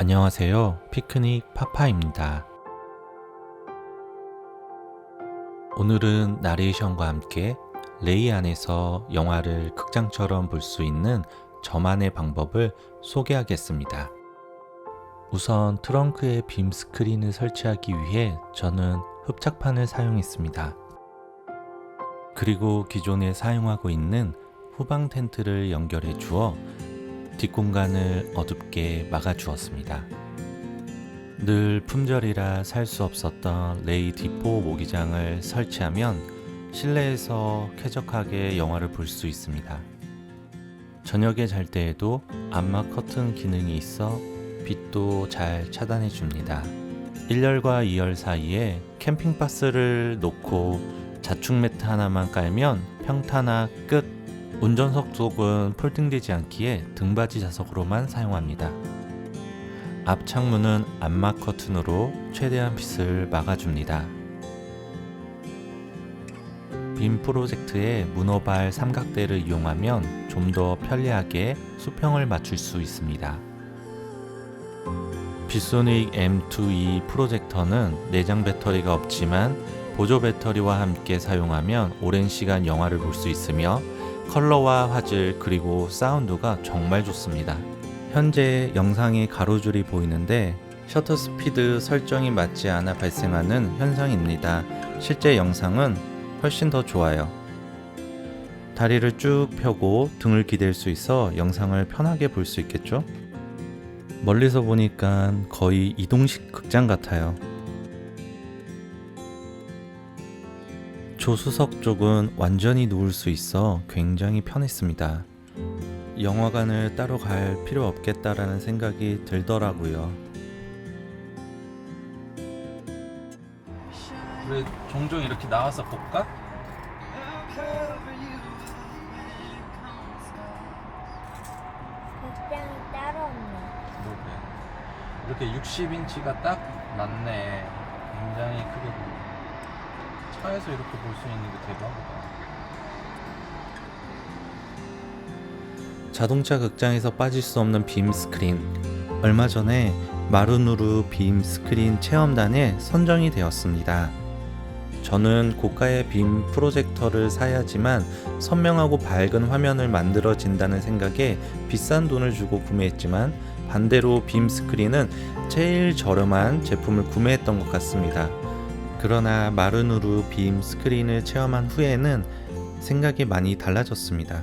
안녕하세요. 피크닉 파파입니다. 오늘은 나레이션과 함께 레이 안에서 영화를 극장처럼 볼 수 있는 저만의 방법을 소개하겠습니다. 우선 트렁크에 빔 스크린을 설치하기 위해 저는 흡착판을 사용했습니다. 그리고 기존에 사용하고 있는 후방 텐트를 연결해 주어 뒷공간을 어둡게 막아주었습니다. 늘 품절이라 살 수 없었던 레이 디포 모기장을 설치하면 실내에서 쾌적하게 영화를 볼 수 있습니다. 저녁에 잘 때에도 암막 커튼 기능이 있어 빛도 잘 차단해 줍니다. 1열과 2열 사이에 캠핑바스를 놓고 자축 매트 하나만 깔면 평타나 끝 운전석 쪽은 폴딩되지 않기에 등받이 자석으로만 사용합니다. 앞 창문은 암막 커튼으로 최대한 빛을 막아줍니다. 빔 프로젝트의 문어발 삼각대를 이용하면 좀 더 편리하게 수평을 맞출 수 있습니다. 비소닉 M2E 프로젝터는 내장 배터리가 없지만 보조 배터리와 함께 사용하면 오랜 시간 영화를 볼 수 있으며 컬러와 화질 그리고 사운드가 정말 좋습니다. 현재 영상에 가로줄이 보이는데 셔터 스피드 설정이 맞지 않아 발생하는 현상입니다. 실제 영상은 훨씬 더 좋아요. 다리를 쭉 펴고 등을 기댈 수 있어 영상을 편하게 볼 수 있겠죠? 멀리서 보니까 거의 이동식 극장 같아요. 조수석 쪽은 완전히 누울 수 있어 굉장히 편했습니다. 영화관을 따로 갈 필요 없겠다라는 생각이 들더라고요. 우리 종종 이렇게 나와서 볼까? 극장이 따로 없네. 이렇게 60인치가 딱 맞네. 굉장히 크게 보여. 차에서 이렇게 볼 수 있는 게 대박이다. 자동차 극장에서 빠질 수 없는 빔 스크린. 얼마 전에 마루누루 빔 스크린 체험단에 선정이 되었습니다. 저는 고가의 빔 프로젝터를 사야지만 선명하고 밝은 화면을 만들어진다는 생각에 비싼 돈을 주고 구매했지만 반대로 빔 스크린은 제일 저렴한 제품을 구매했던 것 같습니다. 그러나 마르누루 빔 스크린을 체험한 후에는 생각이 많이 달라졌습니다.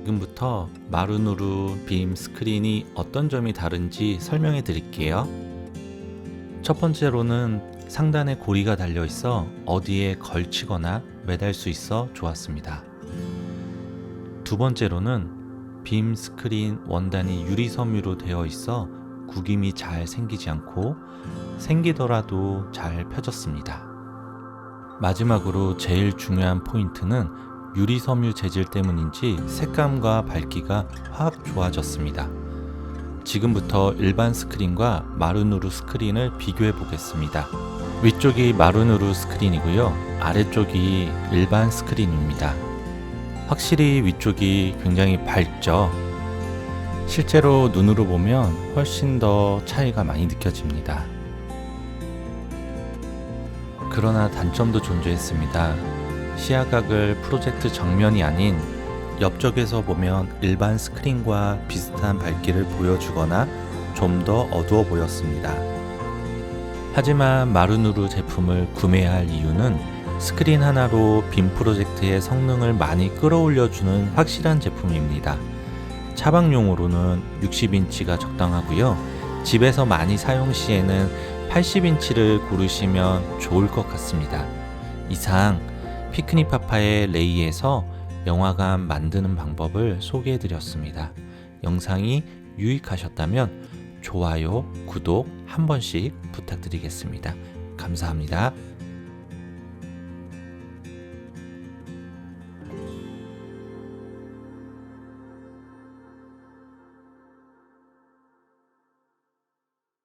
지금부터 마르누루 빔 스크린이 어떤 점이 다른지 설명해 드릴게요. 첫 번째로는 상단에 고리가 달려 있어 어디에 걸치거나 매달 수 있어 좋았습니다. 두 번째로는 빔 스크린 원단이 유리 섬유로 되어 있어 구김이 잘 생기지 않고 생기더라도 잘 펴졌습니다. 마지막으로 제일 중요한 포인트는 유리 섬유 재질 때문인지 색감과 밝기가 확 좋아졌습니다. 지금부터 일반 스크린과 마르누루 스크린을 비교해 보겠습니다. 위쪽이 마르누루 스크린이고요. 아래쪽이 일반 스크린입니다. 확실히 위쪽이 굉장히 밝죠. 실제로 눈으로 보면 훨씬 더 차이가 많이 느껴집니다. 그러나 단점도 존재했습니다. 시야각을 프로젝트 정면이 아닌 옆쪽에서 보면 일반 스크린과 비슷한 밝기를 보여주거나 좀 더 어두워 보였습니다. 하지만 마루누루 제품을 구매할 이유는 스크린 하나로 빔 프로젝트의 성능을 많이 끌어올려주는 확실한 제품입니다. 차박용으로는 60인치가 적당하고요. 집에서 많이 사용 시에는 80인치를 고르시면 좋을 것 같습니다. 이상 피크닉 파파의 레이에서 영화관 만드는 방법을 소개해 드렸습니다. 영상이 유익하셨다면 좋아요, 구독 한 번씩 부탁드리겠습니다. 감사합니다.